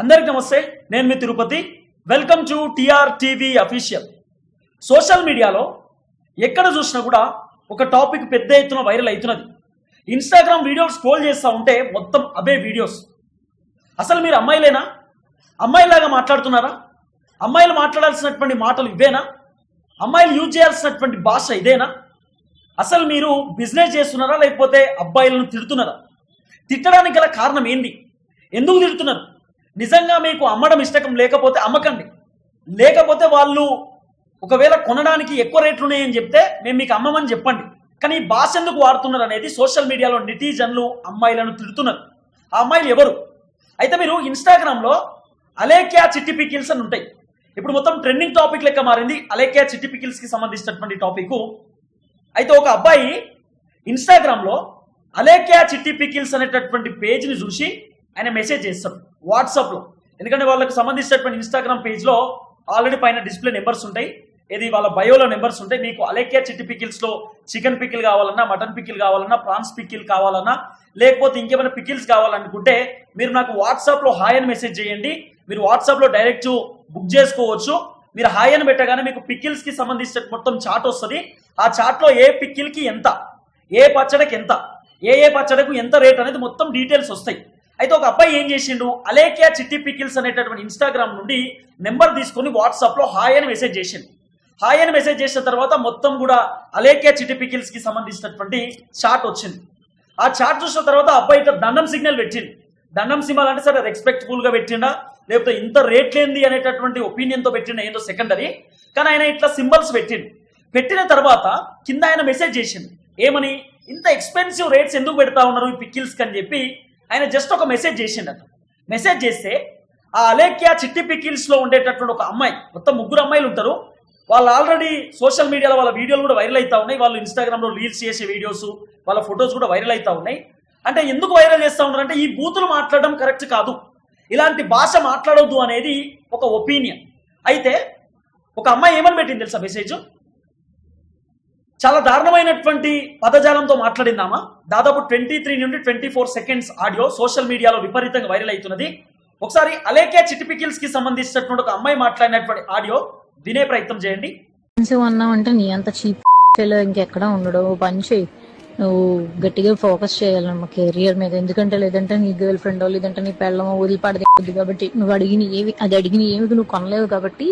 అందరికి నమస్తే నేను మీ Tirupati. Welcome to TR TV official social మీడియాలో ఎక్కడ చూసినా కూడా ఒక టాపిక్ పెద్ద ఎత్తున వైరల్ అవుతున్నది. ఇన్స్టాగ్రామ్ వీడియోస్ స్క్రోల్ చేస్తూ ఉంటే మొత్తం అవే వీడియోస్ అసలు మీరు అమ్మాయిలేనా? అమ్మాయిలాగా మాట్లాడుతున్నారా? అమ్మాయిలు మాట్లాడాల్సినటువంటి మాటలు ఇవేనా? అమ్మాయిలు యూజ్ చేయాల్సినటువంటి భాష ఇదేనా? అసలు మీరు బిజినెస్ చేస్తున్నారా? లేకపోతే అబ్బాయిలను తిడుతున్నారా? తిట్టడానికి గల కారణం ఏంది? ఎందుకు తిడుతున్నారు? నిజంగా మీకు అమ్మడం ఇష్టకం లేకపోతే అమ్మకండి. లేకపోతే వాళ్ళు ఒకవేళ కొనడానికి ఎక్కువ రేట్లు ఉన్నాయని చెప్తే మేము మీకు అమ్మమని చెప్పండి. కానీ భాష ఎందుకు వాడుతున్నారు అనేది సోషల్ మీడియాలో నెటిజన్లు అమ్మాయిలను తిడుతున్నారు. ఆ అమ్మాయిలు ఎవరు? అయితే మీరు ఇన్స్టాగ్రామ్లో అలేక్యా చిట్టి పికిల్స్ అని ఉంటాయి. ఇప్పుడు మొత్తం ట్రెండింగ్ టాపిక్ లెక్క మారింది. అలేక్యా చిట్టి పికిల్స్కి సంబంధించినటువంటి టాపిక్ అయితే ఒక అబ్బాయి ఇన్స్టాగ్రామ్లో అలేక్యా చిట్టి పికిల్స్ అనేటటువంటి పేజ్ని చూసి ఆయన మెసేజ్ చేస్తాడు వాట్సాప్లో ఎందుకంటే వాళ్ళకి సంబంధించినటువంటి ఇన్స్టాగ్రామ్ పేజ్లో ఆల్రెడీ పైన డిస్ప్లే నెంబర్స్ ఉంటాయి. ఇది వాళ్ళ బయోలో నెంబర్స్ ఉంటాయి. మీకు అలేక్యా చిట్టి పికిల్స్లో చికెన్ పికిల్ కావాలన్నా మటన్ పికిల్ కావాలన్నా ప్రాన్స్ పికిల్ కావాలన్నా లేకపోతే ఇంకేమైనా పికిల్స్ కావాలనుకుంటే మీరు నాకు వాట్సాప్లో హాయ్ అని మెసేజ్ చేయండి. మీరు వాట్సాప్లో డైరెక్ట్ బుక్ చేసుకోవచ్చు. మీరు హాయ్ అని పెట్టగానే మీకు పికిల్స్కి సంబంధించిన మొత్తం చాట్ వస్తుంది. ఆ చాట్లో ఏ పికిల్కి ఎంత ఏ పచ్చడికి ఎంత ఏ ఏ పచ్చడికి ఎంత రేట్ అనేది మొత్తం డీటెయిల్స్ వస్తాయి. అయితే ఒక అబ్బాయి ఏం చేసిండు? అలేకియా చిట్టి పికిల్స్ అనేటటువంటి ఇన్స్టాగ్రామ్ నుండి నెంబర్ తీసుకొని వాట్సాప్లో హాయ్ అని మెసేజ్ చేసిండు. హాయ్ అని మెసేజ్ చేసిన తర్వాత మొత్తం కూడా అలేకియా చిట్టి పికిల్స్కి సంబంధించినటువంటి చాట్ వచ్చింది. ఆ చాట్ చూసిన తర్వాత అబ్బాయి ఇట్లా దండం సిగ్నల్ పెట్టింది దండం సినిమాలు అంటే సరే రెస్పెక్ట్ఫుల్గా పెట్టిండా? లేకపోతే ఇంత రేట్ లేనిది అనేటటువంటి ఒపీనియన్తో పెట్టిండ ఏందో సెకండరీ కానీ ఆయన ఇట్లా సింబల్స్ పెట్టిండు. పెట్టిన తర్వాత కింద ఆయన మెసేజ్ చేసింది ఏమని? ఇంత ఎక్స్పెన్సివ్ రేట్స్ ఎందుకు పెడతా ఉన్నారు ఈ పిక్కిల్స్కి అని చెప్పి ఆయన జస్ట్ ఒక మెసేజ్ చేసిండట. మెసేజ్ చేస్తే ఆ అలేక్యా చిట్టి పిక్కిల్స్లో ఉండేటటువంటి ఒక అమ్మాయి మొత్తం ముగ్గురు అమ్మాయిలు ఉంటారు. వాళ్ళు ఆల్రెడీ సోషల్ మీడియాలో వాళ్ళ వీడియోలు కూడా వైరల్ అవుతా ఉన్నాయి. వాళ్ళు ఇన్స్టాగ్రామ్లో రీల్స్ చేసే వీడియోస్ వాళ్ళ ఫొటోస్ కూడా వైరల్ అవుతా ఉన్నాయి. అంటే ఎందుకు వైరల్ చేస్తూ ఉన్నారు అంటే ఈ బూతులు మాట్లాడడం కరెక్ట్ కాదు. ఇలాంటి భాష మాట్లాడొద్దు అనేది ఒక ఒపీనియన్ అయితే ఒక అమ్మాయి ఏమని పెట్టింది తెలుసా మెసేజ్ చాలా దారుణమైనటువంటి పదజాలంతో మాట్లాడిందామా? దాదాపు ట్వంటీ త్రీ నుండి twenty four seconds audio social మీడియాలో విపరీతంగా వైరల్ అవుతున్నది. ఒకసారి అలేకే చిటిపికిల్స్కి సంబంధించినటువంటి ఒక అమ్మాయి మాట్లాడినటువంటి ఆడియో వినే ప్రయత్నం చేయండి. అన్నామంటే నీ అంత చీప్ ఇంకెక్కడ ఉండడు. పని చేయి నువ్వు గట్టిగా ఫోకస్ చేయాలి మా కెరియర్ మీద. ఎందుకంటే లేదంటే నీ గర్ల్ ఫ్రెండ్ లేదంటే నీ పెళ్ళమో వదిలిపడదు కాబట్టి నువ్వు అడిగిన ఏవి అది అడిగిన ఏమి నువ్వు కొనలేవు కాబట్టి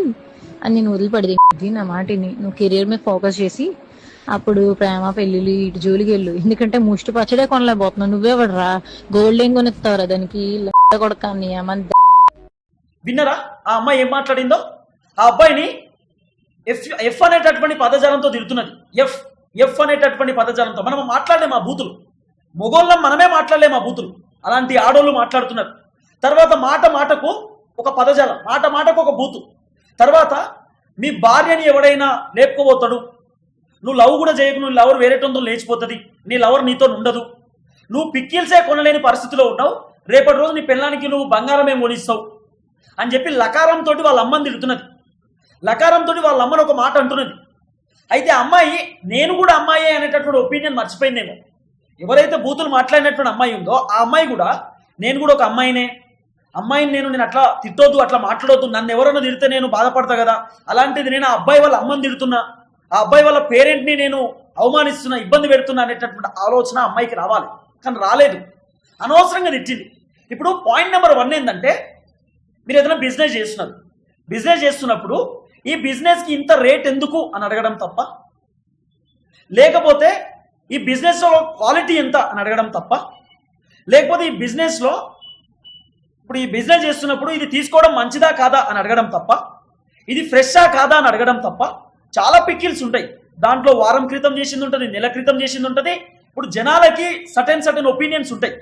అది నేను వదిలిపడది. నా మాటిని నువ్వు కెరియర్ మీద ఫోకస్ చేసి అప్పుడు ప్రేమ పెళ్ళిళ్ళు ఇటు జోలికి వెళ్ళు ఎందుకంటే ముష్టి పచ్చడే కొనలేకపోతున్నావు నువ్వే పడరా గోల్డ్ ఏం కొనిస్తావురా దానికి. కొడక నీ ఏమన్నా విన్నరా? ఆ అమ్మాయి ఏం మాట్లాడిందో? ఆ అబ్బాయిని ఎఫ్ ఎఫ్ అనేటటువంటి పదజాలంతో తిడుతున్నది. ఎఫ్ ఎఫ్ అనేటటువంటి పదజాలంతో. మనం మాట్లాడలేము ఆ బూతులు. మొగోళ్ళం మనమే మాట్లాడలేము ఆ బూతులు. అలాంటి ఆడోళ్ళు మాట్లాడుతున్నారు. తర్వాత మాట మాటకు ఒక పదజాలం. మాట మాటకు ఒక బూతు. తర్వాత మీ భార్యని ఎవడైనా లేపుకోబోతాడు? నువ్వు లవ్ కూడా చేయకు నువ్వు లవర్ వేరేటంతో లేచిపోతుంది. నీ లవర్ నీతో ఉండదు. నువ్వు పిక్కిల్సే కొనలేని పరిస్థితిలో ఉన్నావు. రేపటి రోజు నీ పిల్లానికి నువ్వు బంగారం ఏం కొనిస్తావు? అని చెప్పి లకారంతో వాళ్ళ అమ్మని తిడుతున్నది. లకారంతో వాళ్ళ అమ్మని ఒక మాట అంటున్నది. అయితే అమ్మాయి నేను కూడా అమ్మాయి అనేటటువంటి ఒపీనియన్ మర్చిపోయిందేమో. ఎవరైతే బూతులు మాట్లాడినటువంటి అమ్మాయి ఉందో ఆ అమ్మాయి కూడా నేను కూడా ఒక అమ్మాయినే. అమ్మాయిని నేను నేను అట్లా తిట్టొద్దు అట్లా మాట్లాడొద్దు. నన్ను ఎవరైనా తిడితే నేను బాధపడతా కదా. అలాంటిది నేను ఆ అబ్బాయి వాళ్ళ అమ్మని తిడుతున్నా. ఆ అబ్బాయి వాళ్ళ పేరెంట్ని నేను అవమానిస్తున్నా ఇబ్బంది పెడుతున్నా అనేటటువంటి ఆలోచన అమ్మాయికి రావాలి. కానీ రాలేదు. అనవసరంగా తిట్టింది. ఇప్పుడు పాయింట్ నెంబర్ వన్ ఏంటంటే మీరు ఏదైనా బిజినెస్ చేస్తున్నారు. బిజినెస్ చేస్తున్నప్పుడు ఈ బిజినెస్కి ఇంత రేట్ ఎందుకు అని అడగడం తప్ప లేకపోతే ఈ బిజినెస్లో క్వాలిటీ ఎంత అని అడగడం తప్ప లేకపోతే ఈ బిజినెస్లో ఇప్పుడు ఈ బిజినెస్ చేస్తున్నప్పుడు ఇది తీసుకోవడం మంచిదా కాదా అని అడగడం తప్ప ఇది ఫ్రెషా కాదా అని అడగడం తప్ప చాలా పిక్కిల్స్ ఉంటాయి. దాంట్లో వారం క్రితం చేసింది ఉంటుంది నెల క్రితం చేసింది ఉంటుంది. ఇప్పుడు జనాలకి సటన్ సటన్ ఒపీనియన్స్ ఉంటాయి.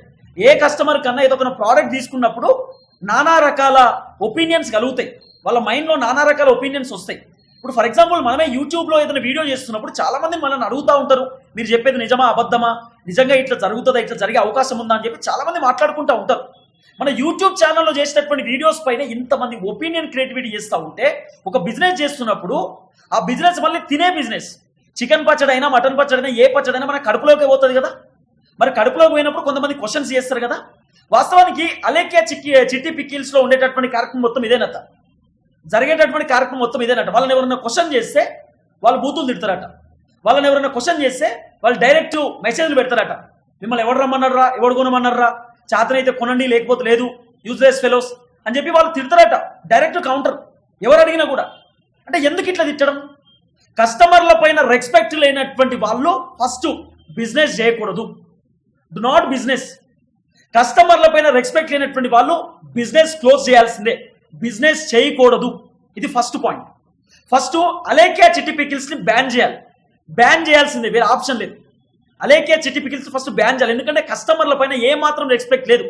ఏ కస్టమర్ కన్నా ఏదో ఒక ప్రోడక్ట్ తీసుకున్నప్పుడు నానా రకాల ఒపీనియన్స్ కలుగుతాయి. వాళ్ళ మైండ్లో నానా రకాల ఒపీనియన్స్ వస్తాయి. ఇప్పుడు ఫర్ ఎగ్జాంపుల్ మనమే యూట్యూబ్లో ఏదైనా వీడియో చేస్తున్నప్పుడు చాలా మంది మనల్ని అడుగుతూ ఉంటారు. మీరు చెప్పేది నిజమా అబద్ధమా? నిజంగా ఇట్లా జరుగుతుందా ఇట్లా జరిగే అవకాశం ఉందా అని చెప్పి చాలా మంది మాట్లాడుకుంటూ ఉంటారు. మన యూట్యూబ్ ఛానల్లో చేసినటువంటి వీడియోస్ పైన ఇంతమంది ఒపీనియన్ క్రియేటివిటీ చేస్తూ ఉంటే ఒక బిజినెస్ చేస్తున్నప్పుడు ఆ బిజినెస్ మళ్ళీ తినే బిజినెస్ చికెన్ పచ్చడి అయినా మటన్ పచ్చడి అయినా ఏ పచ్చడి అయినా మన కడుపులోకి పోతుంది కదా? మరి కడుపులోకి పోయినప్పుడు కొంతమంది క్వశ్చన్స్ చేస్తారు కదా? వాస్తవానికి అలేఖ్య చిక్కి చిట్టి పిక్కిల్స్లో ఉండేటటువంటి కార్యక్రమం మొత్తం ఇదేనట. జరిగేటటువంటి కార్యక్రమం మొత్తం ఇదేనట. వాళ్ళని ఎవరైనా క్వశ్చన్ చేస్తే వాళ్ళు బూతులు తిడతారట. వాళ్ళని ఎవరైనా క్వశ్చన్ చేస్తే వాళ్ళు డైరెక్ట్ మెసేజ్లు పెడతారట. మిమ్మల్ని ఎవడు రమ్మన్నారా ఎవడు కొనమన్నారా చేతనైతే కొనండి లేకపోతే లేదు. యూజ్లెస్ ఫెలోస్ అని చెప్పి వాళ్ళు తిడతారట. డైరెక్ట్ కౌంటర్ ఎవరు అడిగినా కూడా. అంటే ఎందుకు ఇట్లా తిట్టడం? కస్టమర్ల పైన రెస్పెక్ట్ లేనటువంటి వాళ్ళు ఫస్ట్ బిజినెస్ చేయకూడదు. డు నాట్ బిజినెస్ కస్టమర్ల పైన రెస్పెక్ట్ లేనటువంటి వాళ్ళు బిజినెస్ క్లోజ్ చేయాల్సిందే. బిజినెస్ చేయకూడదు. ఇది ఫస్ట్ పాయింట్ ఫస్ట్ అలేఖ్య చిట్టి పికిల్స్ని బ్యాన్ చేయాలి. బ్యాన్ చేయాల్సిందే. వేరే ఆప్షన్ లేదు. అలేకే చిట్టి పికిల్స్ ఫస్ట్ బ్యాన్ చేయాలి. ఎందుకంటే కస్టమర్ల పైన ఏ మాత్రం రెస్పెక్ట్ లేదు.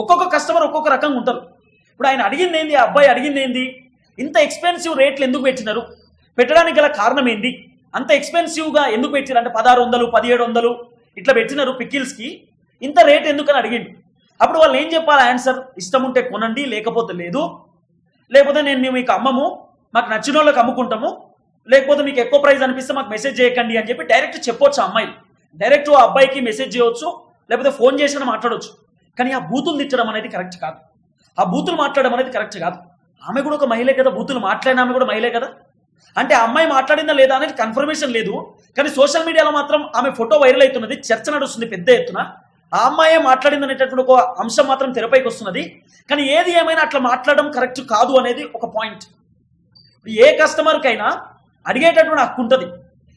ఒక్కొక్క కస్టమర్ ఒక్కొక్క రకంగా ఉంటారు. ఇప్పుడు ఆయన అడిగింది ఏంది? ఆ అబ్బాయి అడిగింది ఏంది? ఇంత ఎక్స్పెన్సివ్ రేట్లు ఎందుకు పెట్టినారు? పెట్టడానికి గల కారణం ఏంది? అంత ఎక్స్పెన్సివ్గా ఎందుకు పెట్టినారు అంటే పదహారు వందలు పదిహేడు వందలు ఇట్లా పెట్టినారు పికిల్స్కి ఇంత రేట్ ఎందుకని అడిగిండు? అప్పుడు వాళ్ళు ఏం చెప్పాలి? ఆన్సర్ ఇష్టం ఉంటే కొనండి లేకపోతే లేదు. లేకపోతే నేను మీకు అమ్మము మాకు నచ్చిన వాళ్ళకి అమ్ముకుంటాము. లేకపోతే మీకు ఎక్కువ ప్రైస్ అనిపిస్తే మాకు మెసేజ్ చేయకండి అని చెప్పి డైరెక్ట్ చెప్పొచ్చు అమ్మాయిలు. డైరెక్ట్ ఆ అబ్బాయికి మెసేజ్ చేయవచ్చు లేకపోతే ఫోన్ చేసిన మాట్లాడవచ్చు కానీ ఆ బూతులు తిట్టడం అనేది కరెక్ట్ కాదు. ఆ బూతులు మాట్లాడడం అనేది కరెక్ట్ కాదు. ఆమె కూడా ఒక మహిళే కదా బూతులు మాట్లాడిన ఆమె కూడా మహిళే కదా. అంటే ఆ అమ్మాయి మాట్లాడిందా లేదా అనేది కన్ఫర్మేషన్ లేదు. కానీ సోషల్ మీడియాలో మాత్రం ఆమె ఫోటో వైరల్ అవుతున్నది చర్చ నడుస్తుంది పెద్ద ఎత్తున. ఆ అమ్మాయే మాట్లాడింది అనేటటువంటి ఒక అంశం మాత్రం తెరపైకి వస్తున్నది. కానీ ఏది ఏమైనా అట్లా మాట్లాడడం కరెక్ట్ కాదు అనేది ఒక పాయింట్ ఏ కస్టమర్కైనా అడిగేటటువంటి హక్కు ఉంటుంది.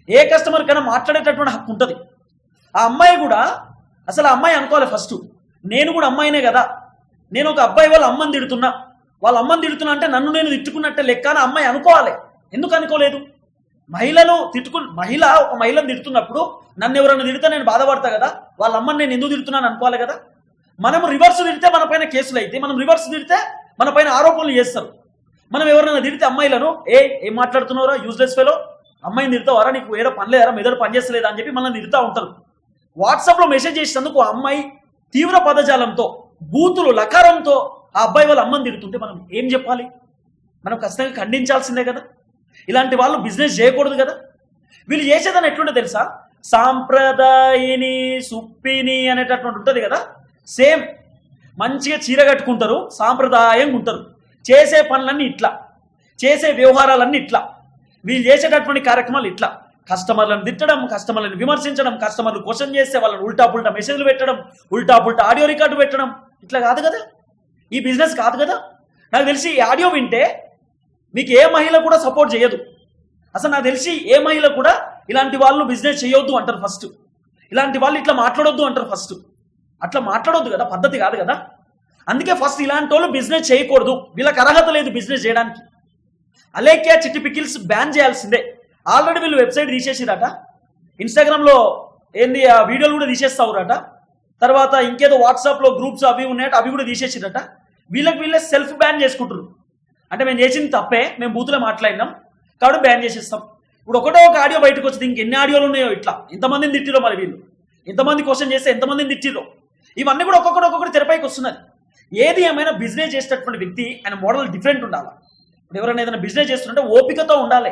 ఏ కస్టమర్కైనా మాట్లాడేటటువంటి హక్కు ఉంటుంది. ఆ అమ్మాయి కూడా అసలు ఆ అమ్మాయి అనుకోవాలి ఫస్ట్ నేను కూడా అమ్మాయినే కదా. నేను ఒక అబ్బాయి వాళ్ళ అమ్మని తిడుతున్నా. వాళ్ళ అమ్మని తిడుతున్నా అంటే నన్ను నేను తిట్టుకున్నట్టే లెక్క అని అమ్మాయి అనుకోవాలి. ఎందుకు అనుకోలేదు? మహిళను తిట్టుకు మహిళ ఒక మహిళను తిడుతున్నప్పుడు నన్ను ఎవరైనా తిడితే నేను బాధపడతా కదా. వాళ్ళ అమ్మని నేను ఎందుకు తిడుతున్నాను అనుకోవాలి కదా. మనం రివర్స్ తిడితే మన పైన కేసులు అయితే మనం రివర్స్ తిడితే మన పైన ఆరోపణలు చేస్తారు. మనం ఎవరైనా తిడితే అమ్మాయిలను ఏ ఏం మాట్లాడుతున్నారా యూజ్లెస్ ఫెలో అమ్మాయిని తిడతావారా? నీకు ఏదో పని లేరా మెదడు పని చేస్తలేదా? అని చెప్పి మనల్ని తిడుతూ ఉంటారు. వాట్సాప్లో మెసేజ్ చేసినందుకు ఆ అమ్మాయి తీవ్ర పదజాలంతో బూతులు లకారంతో ఆ అబ్బాయి వాళ్ళ అమ్మని తిడుతుంటే మనం ఏం చెప్పాలి? మనం ఖచ్చితంగా ఖండించాల్సిందే కదా? ఇలాంటి వాళ్ళు బిజినెస్ చేయకూడదు కదా? వీళ్ళు చేసేదని ఎట్లుంటే తెలుసా? సాంప్రదాయిని సుప్పిని అనేటటువంటి ఉంటుంది కదా? సేమ్. మంచిగా చీర కట్టుకుంటారు సాంప్రదాయంగా ఉంటారు. చేసే పనులన్నీ ఇట్లా. చేసే వ్యవహారాలన్నీ ఇట్లా. వీళ్ళు చేసేటటువంటి కార్యక్రమాలు ఇట్లా. కస్టమర్లను తిట్టడం కస్టమర్లను విమర్శించడం కస్టమర్లు క్వశ్చన్ చేస్తే వాళ్ళని ఉల్టా పుల్టా మెసేజ్లు పెట్టడం ఉల్టా పుల్టా ఆడియో రికార్డు పెట్టడం ఇట్లా కాదు కదా? ఈ బిజినెస్ కాదు కదా? నాకు తెలిసి ఈ ఆడియో వింటే మీకు ఏ మహిళ కూడా సపోర్ట్ చేయదు. అసలు నాకు తెలిసి ఏ మహిళ కూడా ఇలాంటి వాళ్ళు బిజినెస్ చేయొద్దు అంటారు ఫస్ట్. ఇలాంటి వాళ్ళు ఇట్లా మాట్లాడొద్దు అంటారు ఫస్ట్. అట్లా మాట్లాడొద్దు కదా? పద్ధతి కాదు కదా? అందుకే ఫస్ట్ ఇలాంటి వాళ్ళు బిజినెస్ చేయకూడదు. వీళ్ళకి అర్హత లేదు బిజినెస్ చేయడానికి. అలేఖ్య చిట్టి పికిల్స్ బ్యాన్ చేయాల్సిందే. ఆల్రెడీ వీళ్ళు వెబ్సైట్ తీసేసిరట. ఇన్స్టాగ్రామ్లో ఏంది ఆ వీడియోలు కూడా తీసేస్తావురట. తర్వాత ఇంకేదో వాట్సాప్లో గ్రూప్స్ అవి ఉన్నాయట అవి కూడా తీసేసిరట. వీళ్ళకి వీళ్ళే సెల్ఫ్ బ్యాన్ చేసుకుంటారు అంటే మేము చేసింది తప్పే మేము బూతులే మాట్లాడినాం. కాబట్టి బ్యాన్ చేసేస్తాం. ఇప్పుడు ఒకటో ఒక ఆడియో బయటకు వచ్చింది ఇంకెన్ని ఆడియోలు ఉన్నాయో ఇట్లా. ఇంతమందిని తిట్టిరో మరి వీళ్ళు? ఎంతమంది క్వశ్చన్ చేస్తే ఎంతమందిని తిట్టిరో ఇవన్నీ కూడా ఒక్కొక్కటి ఒక్కొక్కటి తెరపైకి వస్తున్నది ఏది ఏమైనా బిజినెస్ చేసేటటువంటి వ్యక్తి ఆయన మోడల్ డిఫరెంట్ ఉండాలి? ఇప్పుడు ఎవరైనా ఏదైనా బిజినెస్ చేస్తుంటే ఓపికతో ఉండాలి.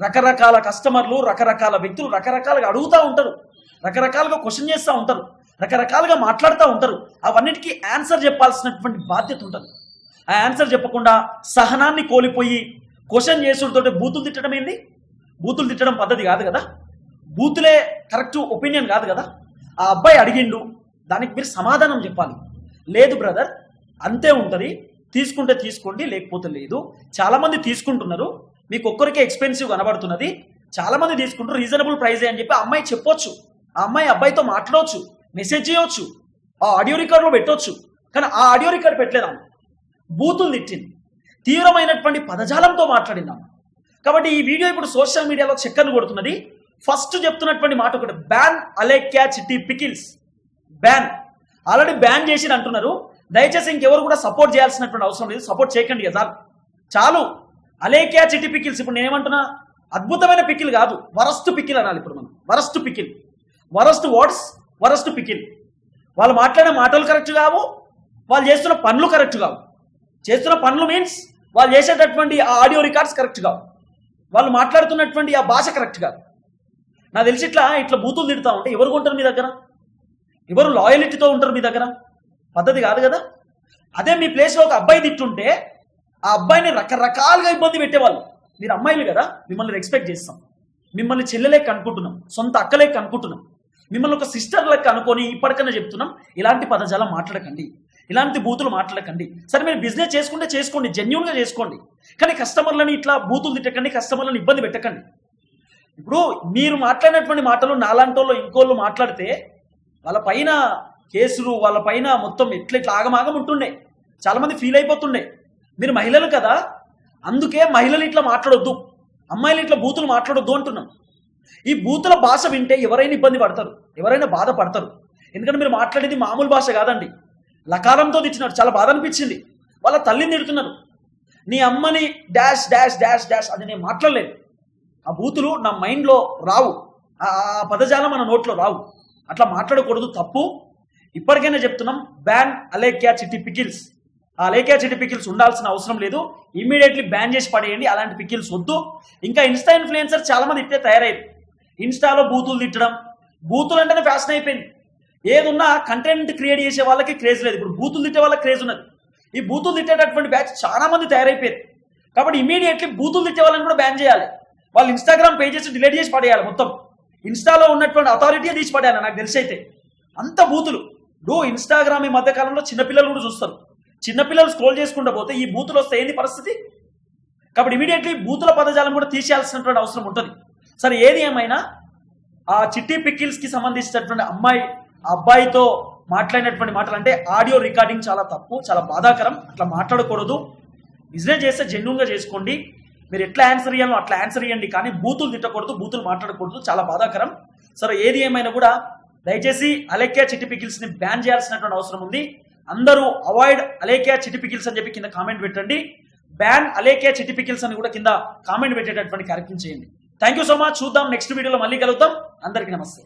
రకరకాల కస్టమర్లు రకరకాల వ్యక్తులు రకరకాలుగా అడుగుతూ ఉంటారు. రకరకాలుగా క్వశ్చన్ చేస్తూ ఉంటారు. రకరకాలుగా మాట్లాడుతూ ఉంటారు. అవన్నిటికీ ఆన్సర్ చెప్పాల్సినటువంటి బాధ్యత ఉంటుంది. ఆ ఆన్సర్ చెప్పకుండా సహనాన్ని కోల్పోయి క్వశ్చన్ చేసుడితోటి బూతులు తిట్టడం ఏంది? బూతులు తిట్టడం పద్ధతి కాదు కదా? బూతులే కరెక్ట్ ఒపీనియన్ కాదు కదా? ఆ అబ్బాయి అడిగిండు దానికి మీరు సమాధానం చెప్పాలి. లేదు బ్రదర్ అంతే ఉంటుంది. తీసుకుంటే తీసుకోండి లేకపోతే లేదు. చాలామంది తీసుకుంటున్నారు. మీకు ఒక్కరికే ఎక్స్పెన్సివ్ కనబడుతున్నది. చాలామంది తీసుకుంటారు రీజనబుల్ ప్రైజే అని చెప్పి అమ్మాయి చెప్పొచ్చు. ఆ అమ్మాయి అబ్బాయితో మాట్లాడవచ్చు మెసేజ్ చేయొచ్చు ఆ ఆడియో రికార్డులో పెట్టొచ్చు. కానీ ఆ ఆడియో రికార్డు పెట్టలేదు ఆమె. బూతులు తిట్టింది. తీవ్రమైనటువంటి పదజాలంతో మాట్లాడిందాం కాబట్టి ఈ వీడియో ఇప్పుడు సోషల్ మీడియాలో చక్కర్లు కొడుతున్నది. ఫస్ట్ చెప్తున్నటువంటి మాట ఒకటి బ్యాన్ క్యాచ్ టీ పికిల్స్ బ్యాన్ ఆల్రెడీ బ్యాన్ చేసి అంటున్నారు. దయచేసి ఇంకెవరు కూడా సపోర్ట్ చేయాల్సినటువంటి అవసరం లేదు. సపోర్ట్ చేయకండి కదా. చాలు. అలేక్యా చిటి పికిల్స్. ఇప్పుడు నేనేమంటున్నా? అద్భుతమైన పికిల్ కాదు. వరస్ట్ పికిల్ అనాలి ఇప్పుడు మనం. Worst pickle. Worst words worst pickle. వాళ్ళు మాట్లాడే మాటలు కరెక్ట్ కావు. వాళ్ళు చేస్తున్న పనులు కరెక్ట్ కావు. చేస్తున్న పనులు మీన్స్ వాళ్ళు చేసేటటువంటి ఆ ఆడియో రికార్డ్స్ కరెక్ట్ కావు. వాళ్ళు మాట్లాడుతున్నటువంటి ఆ భాష కరెక్ట్ కాదు. నాకు తెలిసి ఇట్లా ఇట్లా బూతులు తిడతా ఉంటే ఎవరు ఉంటారు మీ దగ్గర? ఎవరు లాయలిటీతో ఉంటారు మీ దగ్గర? పద్ధతి కాదు కదా? అదే మీ ప్లేస్లో ఒక అబ్బాయి తిట్టుంటే ఆ అబ్బాయిని రకరకాలుగా ఇబ్బంది పెట్టేవాళ్ళు. మీరు అమ్మాయిలు కదా మిమ్మల్ని రెస్పెక్ట్ చేస్తాం. మిమ్మల్ని చెల్లెలేక అనుకుంటున్నాం సొంత అక్కలేక అనుకుంటున్నాం. మిమ్మల్ని ఒక సిస్టర్ లెక్క అనుకొని ఇప్పటికైనా చెప్తున్నాం ఇలాంటి పదజాలం మాట్లాడకండి. ఇలాంటి బూతులు మాట్లాడకండి. సరే మీరు బిజినెస్ చేసుకుంటే చేసుకోండి జెన్యున్గా చేసుకోండి. కానీ కస్టమర్లని ఇట్లా బూతులు తిట్టకండి కస్టమర్లను ఇబ్బంది పెట్టకండి. ఇప్పుడు మీరు మాట్లాడినటువంటి మాటలు నాలాంటి వాళ్ళు ఇంకోళ్ళు మాట్లాడితే వాళ్ళ పైన కేసులు వాళ్ళ పైన మొత్తం ఎట్లా ఇట్లా ఆగమాగం ఉంటుండే. చాలా మంది ఫీల్ అయిపోతుండే. మీరు మహిళలు కదా? అందుకే మహిళలు ఇట్లా మాట్లాడొద్దు. అమ్మాయిలు ఇట్లా బూతులు మాట్లాడొద్దు అంటున్నాం. ఈ బూతుల భాష వింటే ఎవరైనా ఇబ్బంది పడతారు. ఎవరైనా బాధపడతారు ఎందుకంటే మీరు మాట్లాడేది మామూలు భాష కాదండి. లకారంతో తెచ్చినారు చాలా బాధ అనిపించింది. వాళ్ళ తల్లిని తిడుతున్నారు. నీ అమ్మని డాష్ డాష్ డాష్ డాష్ అది నేను మాట్లాడలేదు. ఆ బూతులు నా మైండ్లో రావు. ఆ ఆ పదజాలం మన నోట్లో రావు. అట్లా మాట్లాడకూడదు. తప్పు. ఇప్పటికైనా చెప్తున్నాం. బ్యాన్ అలేక్యా చిట్టి పికిల్స్. ఆ అలేక్యా చిట్టి పికిల్స్ ఉండాల్సిన అవసరం లేదు. ఇమీడియట్లీ బ్యాన్ చేసి పడేయండి అలాంటి పికిల్స్ వద్దు. ఇంకా ఇన్స్టా ఇన్ఫ్లుయెన్సర్ చాలా మంది ఇట్టే తయారయ్యారు. ఇన్స్టాలో బూతులు తిట్టడం బూతులు అంటేనే ఫ్యాషన్ అయిపోయింది. ఏదున్నా కంటెంట్ క్రియేట్ చేసే వాళ్ళకి క్రేజ్ లేదు. ఇప్పుడు బూతులు తిట్టే వాళ్ళకి క్రేజ్ ఉన్నది. ఈ బూతులు తిట్టేటటువంటి బ్యాచ్ చాలా మంది తయారైపోయారు. కాబట్టి ఇమీడియట్లీ బూతులు తిట్టే వాళ్ళని కూడా బ్యాన్ చేయాలి. వాళ్ళు ఇన్స్టాగ్రామ్ పేజెస్ డిలీట్ చేసి పడేయాలి మొత్తం. ఇన్స్టాలో ఉన్నటువంటి అథారిటీ తీసి పడేయాలి నాకు తెలిసి అయితే. అంత బూతులు. డూ ఇన్స్టాగ్రామ్ ఈ మధ్యకాలంలో చిన్నపిల్లలు కూడా చూస్తారు. చిన్నపిల్లలు స్క్రోల్ చేసుకుంటూ పోతే ఈ బూతులు వస్తే ఏంది పరిస్థితి? కాబట్టి ఇమీడియట్లీ బూతుల పదజాలం కూడా తీసేయాల్సినటువంటి అవసరం ఉంటుంది. సరే ఏది ఏమైనా ఆ చిట్టి పిక్కిల్స్కి సంబంధించినటువంటి అమ్మాయి అబ్బాయితో మాట్లాడినటువంటి మాటలు అంటే ఆడియో రికార్డింగ్ చాలా తప్పు చాలా బాధాకరం. అట్లా మాట్లాడకూడదు. బిజినెస్ చేస్తే జెన్యున్గా చేసుకోండి. మీరు ఎట్లా ఆన్సర్ ఇవ్వాలో అట్లా ఆన్సర్ ఇవ్వండి కానీ బూతులు తిట్టకూడదు బూతులు మాట్లాడకూడదు. చాలా బాధాకరం. సరే ఏది ఏమైనా కూడా దయచేసి అలెక్కే చిట్టి పికిల్స్ని బ్యాన్ చేయాల్సినటువంటి అవసరం ఉంది. అందరూ అవాయిడ్ అలేఖ్యా చిటిపికిల్స్ అని చెప్పి కింద కామెంట్ పెట్టండి. బ్యాన్ అలేఖ్యా చిటిపికిల్స్ అని కూడా కింద కామెంట్ పెట్టేటటువంటి కార్యక్రమం చేయండి. థ్యాంక్ యూ సో మచ్ చూద్దాం. నెక్స్ట్ వీడియోలో మళ్ళీ కలుగుతాం అందరికీ నమస్తే.